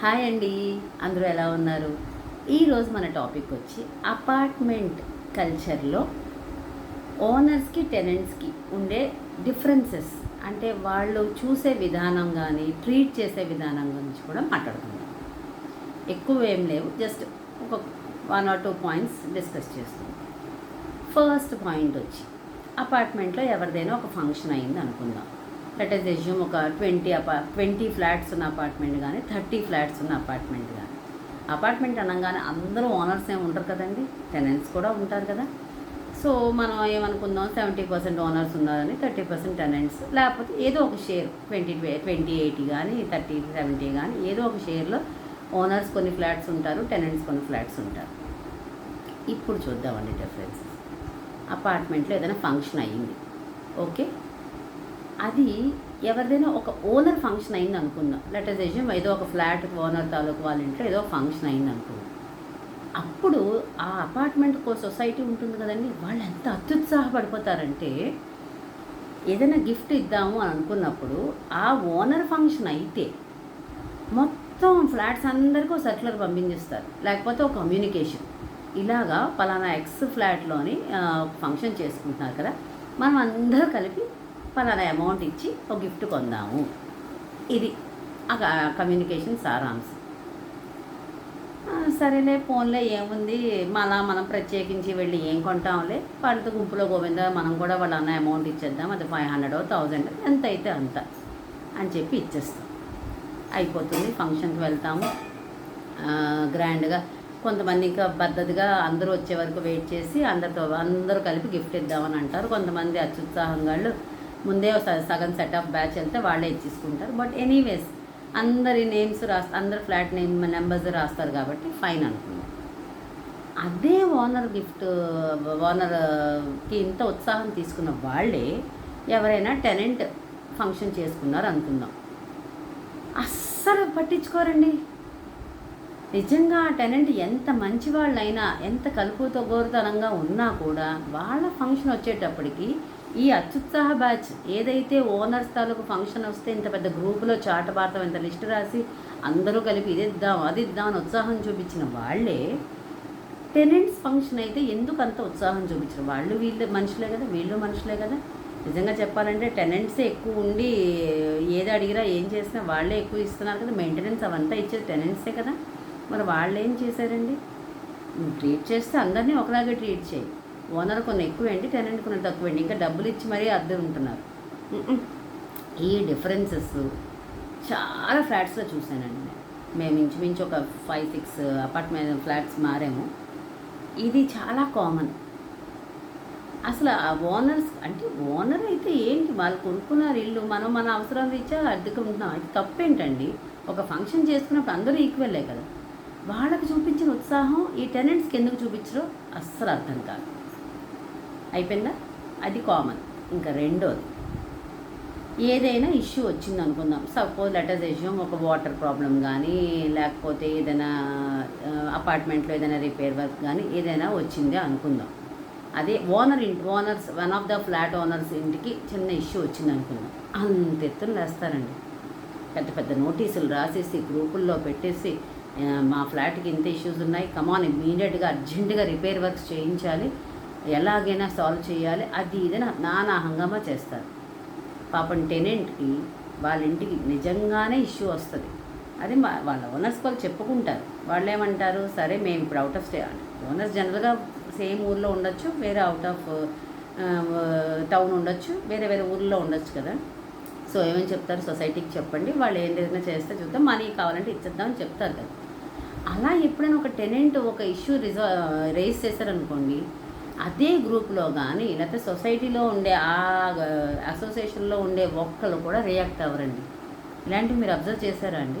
Hi అండి. అందరూ ఎలా ఉన్నారు? ఈరోజు మన టాపిక్ వచ్చి అపార్ట్మెంట్ కల్చర్లో ఓనర్స్కి టెనెంట్స్కి ఉండే డిఫరెన్సెస్. అంటే వాళ్ళు చూసే విధానం కానీ ట్రీట్ చేసే విధానం గురించి కూడా మాట్లాడుకుందాం. ఎక్కువ ఏం లేవు. జస్ట్ ఒక one or two points discuss చేస్తాం. ఫస్ట్ పాయింట్ వచ్చి అపార్ట్మెంట్లో ఎవరిదైనా ఒక ఫంక్షన్ అయింది అనుకుందాం లెట్ ఇస్ ఎజ్యూమ్ ఒక ట్వంటీ అపా ట్వంటీ ఫ్లాట్స్ ఉన్న అపార్ట్మెంట్ కానీ థర్టీ ఫ్లాట్స్ ఉన్న అపార్ట్మెంట్ కానీ అపార్ట్మెంట్ అనగానే అందరూ ఓనర్స్ ఏమి ఉంటారు కదండి? టెనెంట్స్ కూడా ఉంటారు కదా? సో మనం ఏమనుకుందాం? సెవెంటీ పర్సెంట్ ఓనర్స్ ఉన్నారని థర్టీ పర్సెంట్ టెనెంట్స్ లేకపోతే ఏదో ఒక షేర్ ట్వంటీ ట్వంటీ ఎయిటీ కానీ థర్టీ సెవెంటీ కానీ ఏదో ఒక షేర్లో ఓనర్స్ కొన్ని ఫ్లాట్స్ ఉంటారు టెనెంట్స్ కొన్ని ఫ్లాట్స్ ఉంటారు. ఇప్పుడు చూద్దామండి డిఫరెన్సెస్ అపార్ట్మెంట్లో ఏదైనా ఫంక్షన్ అయ్యింది. ఓకే అది ఎవరిదైనా ఒక ఓనర్ ఫంక్షన్ అయింది అనుకుందాం లెట్ అస్ ఎజ్యూమ్ ఏదో ఒక ఫ్లాట్ ఓనర్ తాలూకు వాళ్ళ ఇంట్లో ఏదో ఫంక్షన్ అయింది అనుకుందాం అప్పుడు ఆ అపార్ట్మెంట్కి సొసైటీ ఉంటుంది కదండి వాళ్ళు ఎంత అత్యుత్సాహపడిపోతారంటే ఏదైనా గిఫ్ట్ ఇద్దాము అని అనుకున్నప్పుడు ఆ ఓనర్ ఫంక్షన్ అయితే మొత్తం ఫ్లాట్స్ అందరికీ ఒక సర్క్యులర్ పంపించేస్తారు. లేకపోతే ఒక కమ్యూనికేషన్. ఇలాగా పలానా ఎక్స్ ఫ్లాట్లోని ఫంక్షన్ చేసుకుంటున్నారు కదా మనం అందరూ కలిపి పలానా అమౌంట్ ఇచ్చి ఒక గిఫ్ట్ కొందాము. ఇది ఆ కమ్యూనికేషన్ సారాంశం. సరేలే ఫోన్లో ఏముంది? మళ్ళా మనం ప్రత్యేకించి వెళ్ళి ఏం కొంటాంలే? వాళ్ళతో గుంపులో గోవింద మనం కూడా వాళ్ళన్న అమౌంట్ ఇచ్చేద్దాం. అది ఫైవ్ హండ్రెడ్ థౌజండ్ ఎంత అయితే అంత అని చెప్పి ఇచ్చేస్తాం. అయిపోతుంది ఫంక్షన్కి వెళ్తాము. గ్రాండ్గా కొంతమంది ఇంకా పద్ధతిగా అందరూ వచ్చే వరకు వెయిట్ చేసి అందరితో అందరూ కలిపి గిఫ్ట్ ఇద్దామని అంటారు. కొంతమంది అత్యుత్సాహంగా వాళ్ళు ముందే సగం సెట్ బ్యాచ్ వెళ్తే వాళ్ళే ఇచ్చేసుకుంటారు. బట్ ఎనీవేస్ అందరి నేమ్స్ రాస్ అందరు ఫ్లాట్ నేమ్ నెంబర్స్ రాస్తారు కాబట్టి ఫైన్ అనుకున్నాం అదే ఓనర్ గిఫ్ట్ ఓనర్కి ఇంత ఉత్సాహం తీసుకున్న వాళ్ళే ఎవరైనా టెనెంట్ ఫంక్షన్ చేసుకున్నారు అనుకుందాం. అస్సలు పట్టించుకోరండి. నిజంగా ఆ టెనెంట్ ఎంత మంచి వాళ్ళైనా ఎంత కలుపుతో గోరుతనంగా ఉన్నా కూడా వాళ్ళ ఫంక్షన్ వచ్చేటప్పటికి ఈ అత్యుత్సాహ బ్యాచ్ ఏదైతే ఓనర్స్ తాలూకు ఫంక్షన్ వస్తే ఇంత పెద్ద గ్రూపులో చాటబార్తం ఇంత లిస్ట్ రాసి అందరూ కలిపి ఇది ఇద్దాం అది ఇద్దాం అని ఉత్సాహం చూపించిన వాళ్ళే టెనెంట్స్ ఫంక్షన్ అయితే ఎందుకు అంత ఉత్సాహం చూపించిన వాళ్ళు వీళ్ళు మనుషులే కదా వీళ్ళు మనుషులే కదా. నిజంగా చెప్పాలంటే టెనెంట్సే ఎక్కువ ఉండి ఏది అడిగినా ఏం చేసినా వాళ్ళే ఎక్కువ ఇస్తున్నారు కదా. మెయింటెనెన్స్ అవంతా ఇచ్చేది టెనెంట్సే కదా. మరి వాళ్ళు ఏం చేశారండి? నువ్వు ట్రీట్ చేస్తే అందరినీ ఒకలాగే ట్రీట్ చేయి. ఓనర్ కొన్ని ఎక్కువ ఏంటి టెనెంట్ కొన్ని తక్కువ ఏంటి ఇంకా డబ్బులు ఇచ్చి మరీ అద్దె ఉంటున్నారు. ఈ డిఫరెన్సెస్ చాలా ఫ్లాట్స్లో చూశానండి నేను. మేము ఇంచుమించు ఒక ఫైవ్ సిక్స్ అపార్ట్మెంట్ ఫ్లాట్స్ మారాము. ఇది చాలా కామన్ అసలు ఆ ఓనర్స్ అంటే ఓనర్ అయితే ఏంటి వాళ్ళు కొనుక్కున్నారు ఇల్లు మనం మన అవసరం రీత్యా అద్దెకు ఉంటున్నాం. అది తప్పేంటండి? ఒక ఫంక్షన్ చేసుకున్నప్పుడు అందరూ ఈక్వల్లే కదా. వాళ్ళకి చూపించిన ఉత్సాహం ఈ టెనెంట్స్కి ఎందుకు చూపించరో అస్సలు అర్థం కాదు. అయిపోయిందా? అది కామన్. ఇంకా రెండోది. ఏదైనా ఇష్యూ వచ్చింది అనుకుందాం. సపోజ్ లెటర్స్ ఇష్యూ ఒక వాటర్ ప్రాబ్లం కానీ లేకపోతే ఏదైనా అపార్ట్మెంట్లో ఏదైనా రిపేర్ వర్క్ కానీ ఏదైనా వచ్చింది అనుకుందాం. అదే ఓనర్ ఇంటి owners one of the flat owners ఇంటికి చిన్న ఇష్యూ వచ్చింది అనుకుందాం. అంత ఎత్తున వేస్తారండి. పెద్ద పెద్ద నోటీసులు రాసేసి గ్రూపుల్లో పెట్టేసి మా ఫ్లాట్కి ఇంత ఇష్యూస్ ఉన్నాయి. కమాన్ ఇమీడియట్గా అర్జెంటుగా రిపేర్ వర్క్స్ చేయించాలి. ఎలాగైనా సాల్వ్ చేయాలి. అది ఇదని నానా హంగామా చేస్తారు. పాపం టెనెంట్కి వాళ్ళ ఇంటికి నిజంగానే ఇష్యూ వస్తుంది. అది వాళ్ళ ఓనర్స్ వాళ్ళు చెప్పుకుంటారు. వాళ్ళు ఏమంటారు సరే మేము ఇప్పుడు అవుట్ ఆఫ్ స్టే ఓనర్స్ జనరల్గా సేమ్ ఊర్లో ఉండొచ్చు వేరే అవుట్ ఆఫ్ టౌన్ ఉండొచ్చు వేరే వేరే ఊర్లో ఉండొచ్చు కదా. సో ఏమని చెప్తారు? సొసైటీకి చెప్పండి. వాళ్ళు ఏం ఏదైనా చేస్తే చూద్దాం. మనీ కావాలంటే ఇచ్చేద్దామని చెప్తారు కదా. అలా ఎప్పుడైనా ఒక టెనెంట్ ఒక ఇష్యూ రిజా రేస్ చేశారనుకోండి అదే గ్రూప్లో కానీ లేకపోతే సొసైటీలో ఉండే ఆ అసోసియేషన్లో ఉండే ఒక్కరు కూడా రియాక్ట్ అవ్వరండి. ఇలాంటివి మీరు అబ్జర్వ్ చేశారా అండి?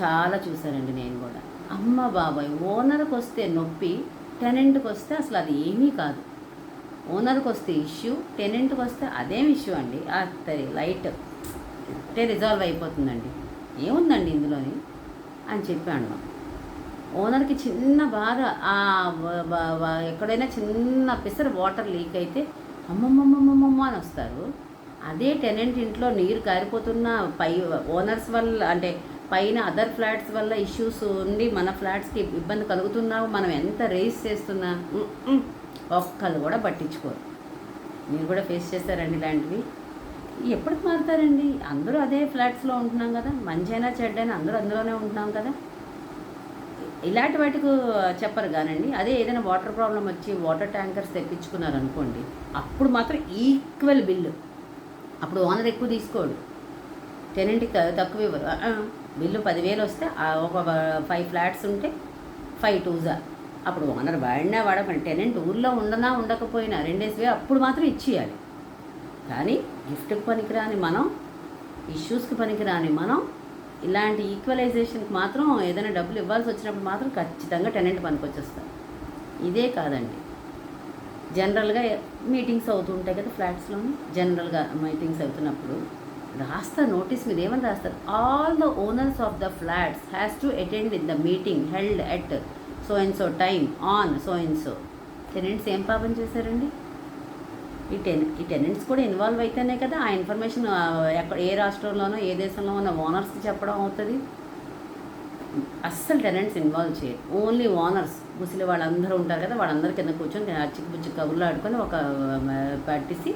చాలా చూశానండి నేను కూడా. అమ్మ బాబాయ్! ఓనర్కి వస్తే నొప్పి టెనెంట్కి వస్తే అసలు అది ఏమీ కాదు. ఓనర్కి వస్తే ఇష్యూ టెనెంట్కి వస్తే అదేం ఇష్యూ అండి. అది లైట్ అంటే రిజాల్వ్ అయిపోతుందండి. ఏముందండి ఇందులోని? అని చెప్పాను. ఓనర్కి చిన్న బాధ ఆ ఎక్కడైనా చిన్న పిసర వాటర్ లీక్ అయితే అమ్మమ్మమ్మమ్మమ్మ అని వస్తారు. అదే టెనెంట్ ఇంట్లో నీరు కారిపోతున్న పై ఓనర్స్ వల్ల అంటే పైన అదర్ ఫ్లాట్స్ వల్ల ఇష్యూస్ ఉండి మన ఫ్లాట్స్కి ఇబ్బంది కలుగుతున్నా మనం ఎంత రేస్ చేస్తున్నా ఒక్కళ్ళు కూడా పట్టించుకోరు. మీరు కూడా ఫేస్ చేస్తారండి ఇలాంటివి. ఎప్పటికి మారుతారండి? అందరూ అదే ఫ్లాట్స్లో ఉంటున్నాం కదా. మంచైనా చెడ్డైనా అందరూ అందులోనే ఉంటున్నాం కదా. ఇలాంటి వాటికి చెప్పరు కానండి. అదే ఏదైనా వాటర్ ప్రాబ్లం వచ్చి వాటర్ ట్యాంకర్స్ తెప్పించుకున్నారు అనుకోండి అప్పుడు మాత్రం ఈక్వల్ బిల్లు. అప్పుడు ఓనర్ ఎక్కువ తీసుకోడు. టెనెంట్కి త- తక్కువ ఇవ్వరు. బిల్లు పదివేలు వస్తే ఒక ఫైవ్ ఫ్లాట్స్ ఉంటే ఫైవ్ టూజా అప్పుడు ఓనర్ వాడినా వాడకండి టెనెంట్ ఊర్లో ఉండనా ఉండకపోయినా రెండేసి అప్పుడు మాత్రం ఇచ్చేయాలి. కానీ గిఫ్ట్కి పనికిరాని మనం ఇష్యూస్కి పనికిరాని మనం ఇలాంటి ఈక్వలైజేషన్కి మాత్రం ఏదైనా డబ్బులు ఇవ్వాల్సి వచ్చినప్పుడు మాత్రం ఖచ్చితంగా టెనెంట్ పనికొచ్చేస్తారు ఇదే కాదండి. జనరల్గా మీటింగ్స్ అవుతుంటాయి కదా ఫ్లాట్స్లోని జనరల్గా మీటింగ్స్ అవుతున్నప్పుడు రాస్తారు నోటీస్ మీద ఏమని రాస్తారు? All the owners of the flats has to attend in the meeting held at so and so time on so and so tenants ఏం పాపం చేశారండి? ఈ టెన్ ఈ టెనెంట్స్ కూడా ఇన్వాల్వ్ అయితేనే కదా ఆ ఇన్ఫర్మేషన్ ఎక్కడ ఏ రాష్ట్రంలోనో ఏ దేశంలో ఉన్న ఓనర్స్కి చెప్పడం అవుతుంది. అస్సలు టెనెంట్స్ ఇన్వాల్వ్ చేయరు. Only owners. ముసలి వాళ్ళందరూ ఉంటారు కదా వాళ్ళందరూ కింద కూర్చొని చిక్కు బుచ్చి కబుర్లు ఆడుకొని ఒక పట్టిసి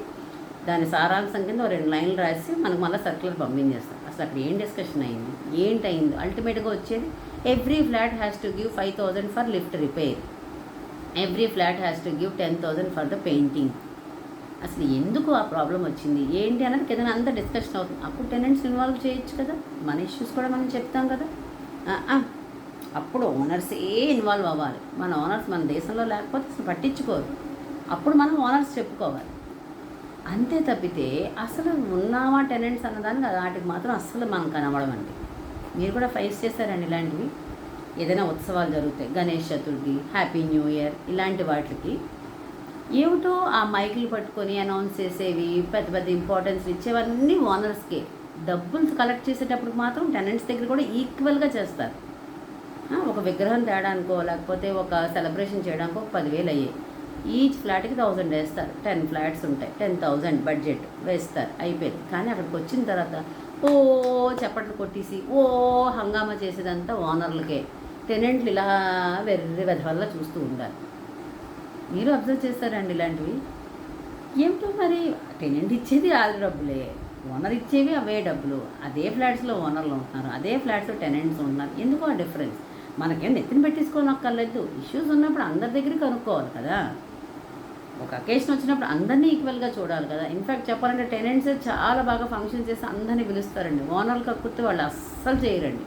దాని సారాంశం కింద రెండు లైన్లు రాసి మనకు మళ్ళీ సర్క్యులర్ పంపించేస్తాం అసలు అక్కడ ఏం డిస్కషన్ అయింది? ఏంటి అయింది అల్టిమేట్గా వచ్చేది every flat has to give five thousand for lift repair. Every flat has to give ten thousand for the painting. అసలు ఎందుకు ఆ ప్రాబ్లం వచ్చింది? ఏంటి అన్నది ఏదైనా అంతా డిస్కషన్ అవుతుంది. అప్పుడు టెనెంట్స్ ఇన్వాల్వ్ చేయొచ్చు కదా? మన ఇష్యూస్ కూడా మనం చెప్తాం కదా? అప్పుడు ఓనర్సే ఇన్వాల్వ్ అవ్వాలి. మన ఓనర్స్ మన దేశంలో లేకపోతే అసలు పట్టించుకోరు. అప్పుడు మనం ఓనర్స్ చెప్పుకోవాలి. అంతే తప్పితే అసలు ఉన్నావా టెనెంట్స్ అన్నదానికి వాటికి మాత్రం అస్సలు మనం కనబడమండి మీరు కూడా ఫేస్ చేశారండి ఇలాంటివి. ఏదైనా ఉత్సవాలు జరుగుతాయి. Ganesh Chaturthi happy new year ఇలాంటి వాటికి ఏమిటో ఆ మైకులు పట్టుకొని అనౌన్స్ చేసేవి పెద్ద పెద్ద ఇంపార్టెన్స్ ఇచ్చేవన్నీ ఓనర్స్కే. డబ్బులు కలెక్ట్ చేసేటప్పుడు మాత్రం టెనెంట్స్ దగ్గర కూడా ఈక్వల్గా చేస్తారు. ఒక విగ్రహం తేడానికో లేకపోతే ఒక సెలబ్రేషన్ చేయడానికో ఒక పదివేలు అయ్యాయి. ఈచ్ ఫ్లాట్కి థౌజండ్ వేస్తారు. టెన్ ఫ్లాట్స్ ఉంటాయి. టెన్ థౌజండ్ బడ్జెట్ వేస్తారు. అయిపోయింది. కానీ అక్కడికి వచ్చిన తర్వాత ఓ చప్పట్లు కొట్టేసి ఓ హంగామా చేసేదంతా ఓనర్లకే. టెనెంట్లు ఇలా వెర్రి వెధవల్ల చూస్తూ ఉండాలి. మీరు అబ్జర్వ్ చేస్తారండి ఇలాంటివి. ఏమిటో మరి టెనెంట్ ఇచ్చేది వాళ్ళ డబ్బులే. ఓనర్ ఇచ్చేవి అవే డబ్బులు. అదే ఫ్లాట్స్లో ఓనర్లు ఉంటున్నారు. అదే ఫ్లాట్స్లో టెనెంట్స్ ఉంటున్నారు. ఎందుకు ఆ డిఫరెన్స్ మనకేం నెత్తిన పెట్టించుకోనక్కర్లేదు ఇష్యూస్ ఉన్నప్పుడు అందరి దగ్గర కనుక్కోవాలి కదా. ఒక అకేషన్ వచ్చినప్పుడు అందరినీ ఈక్వల్గా చూడాలి కదా. ఇన్ఫ్యాక్ట్ చెప్పాలంటే టెనెంట్స్ చాలా బాగా ఫంక్షన్ చేసి అందరినీ పిలుస్తారండి. ఓనర్లు కక్కుతే వాళ్ళు అస్సలు చేయరండి.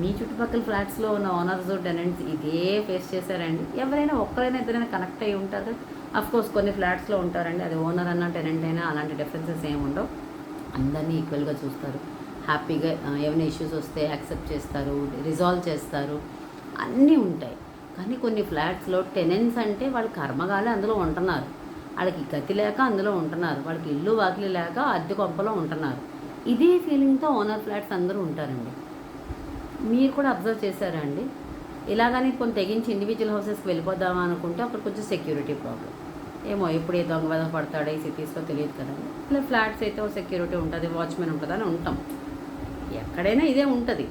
మీ చుట్టుపక్కల ఫ్లాట్స్లో ఉన్న ఓనర్స్ టెనెంట్స్ ఇదే ఫేస్ చేశారండి. ఎవరైనా ఒక్కరైనా ఇద్దరైనా కనెక్ట్ అయ్యి ఉంటారు. అఫ్ కోర్స్ కొన్ని ఫ్లాట్స్లో ఉంటారండి. అది ఓనర్ అన్న టెనెంట్ అయినా అలాంటి డిఫరెన్సెస్ ఏమి ఉండవు. అందరినీ ఈక్వల్గా చూస్తారు. హ్యాపీగా ఏమైనా ఇష్యూస్ వస్తే యాక్సెప్ట్ చేస్తారు రిజాల్వ్ చేస్తారు. అన్నీ ఉంటాయి. కానీ కొన్ని ఫ్లాట్స్లో టెనెంట్స్ అంటే వాళ్ళ కర్మగాలి అందులో ఉంటున్నారు. వాళ్ళకి గతి లేక అందులో ఉంటున్నారు. వాళ్ళకి ఇల్లు వాకిలి లేక అద్దె కొంపలో ఉంటున్నారు. ఇదే ఫీలింగ్తో ఓనర్ ఫ్లాట్స్ అందరూ ఉంటారండి. మీరు కూడా అబ్జర్వ్ చేశారా అండి? ఇలాగని కొంత తెగించి ఇండివిజువల్ హౌసెస్కి వెళ్ళిపోదామా అనుకుంటే అక్కడ కొంచెం సెక్యూరిటీ ప్రాబ్లం ఏమో ఎప్పుడు ఏ దొంగ పడతాడో ఈ సిటీస్లో తెలియదు కదండి. ఇలా ఫ్లాట్స్ అయితే సెక్యూరిటీ ఉంటుంది వాచ్మెన్ ఉంటుంది అని ఉంటాం. ఎక్కడైనా ఇదే ఉంటుంది.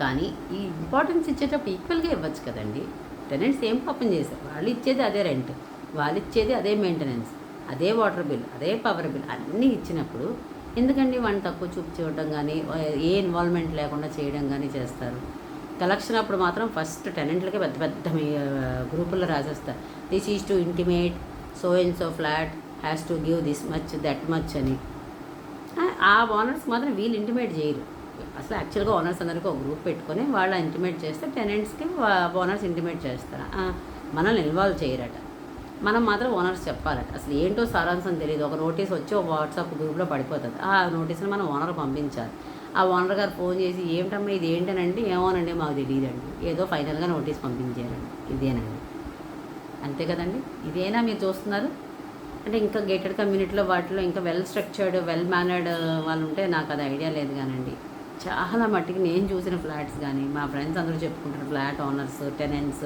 కానీ ఈ ఇంపార్టెన్స్ ఇచ్చేటప్పుడు ఈక్వల్గా ఇవ్వచ్చు కదండి. టెనెంట్స్ ఏం పాపం చేశారు? వాళ్ళు ఇచ్చేది అదే రెంట్ వాళ్ళు ఇచ్చేది అదే మెయింటెనెన్స్ అదే వాటర్ బిల్ అదే పవర్ బిల్ అన్నీ ఇచ్చినప్పుడు ఎందుకండి వాడిని తక్కువ చూపు చూడడం కానీ ఏ ఇన్వాల్వ్మెంట్ లేకుండా చేయడం కానీ చేస్తారు? కలెక్షన్ అప్పుడు మాత్రం ఫస్ట్ టెనెంట్లకే పెద్ద పెద్ద గ్రూపుల్లో రాసేస్తారు. This is to intimate so and so flat has to give this much that much అని. ఆ- ఓనర్స్ మాత్రం వీళ్ళు ఇంటిమేట్ చేయరు. అసలు యాక్చువల్గా ఓనర్స్ అందరికీ ఒక గ్రూప్ పెట్టుకొని వాళ్ళు ఇంటిమేట్ చేస్తే టెనెంట్స్కి ఓనర్స్ ఇంటిమేట్ చేస్తారు. మనల్ని ఇన్వాల్వ్ చేయరట. మనం మాత్రం ఓనర్స్ చెప్పాలట అసలు ఏంటో సారాంశం తెలియదు ఒక నోటీస్ వచ్చి ఒక వాట్సాప్ గ్రూప్లో పడిపోతుంది. ఆ నోటీస్ని మనం ఓనర్ పంపించాలి. ఆ ఓనర్ గారు ఫోన్ చేసి ఏమిటమ్మా ఇది ఏంటనండి? ఏమోనండి మాకు తెలియదండి ఏదో ఫైనల్గా నోటీస్ పంపించారండి. ఇదేనండి. అంతే కదండి? ఇదేనా మీరు చూస్తున్నారు? అంటే ఇంకా గేటెడ్ కమ్యూనిటీలో వాటిలో ఇంకా వెల్ స్ట్రక్చర్డ్ వెల్ మేనర్డ్ వాళ్ళు ఉంటే నాకు అది ఐడియా లేదు కానండి. చాలా మట్టికి నేను చూసిన ఫ్లాట్స్ కానీ మా ఫ్రెండ్స్ అందరూ చెప్పుకుంటారు ఫ్లాట్ ఓనర్స్ టెనెంట్స్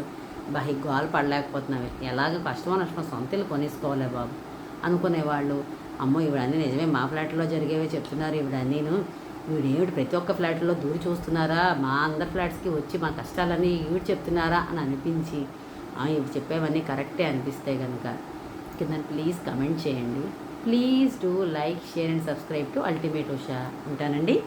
బాహి గోల్ పడలేకపోతున్నావి. ఎలాగ కష్టమో నష్టమో సొంత ఇల్లు కొనేసుకోలే బాబు. అనుకునేవాళ్ళు అమ్మో ఇవిడన్నీ నిజమే మా ఫ్లాట్లో జరిగేవే చెప్తున్నారు ఇవిడన్నీను. వీడేమిటి ప్రతి ఒక్క ఫ్లాట్లో దూరి చూస్తున్నారా? మా అందరి ఫ్లాట్స్కి వచ్చి మా కష్టాలని ఈవిడ చెప్తున్నారా అని అనిపించి ఇవి చెప్పేవన్నీ కరెక్టే అనిపిస్తే కనుక కింద ప్లీజ్ కమెంట్ చేయండి. Please do like share and subscribe to ultimate Usha. ఉంటానండి.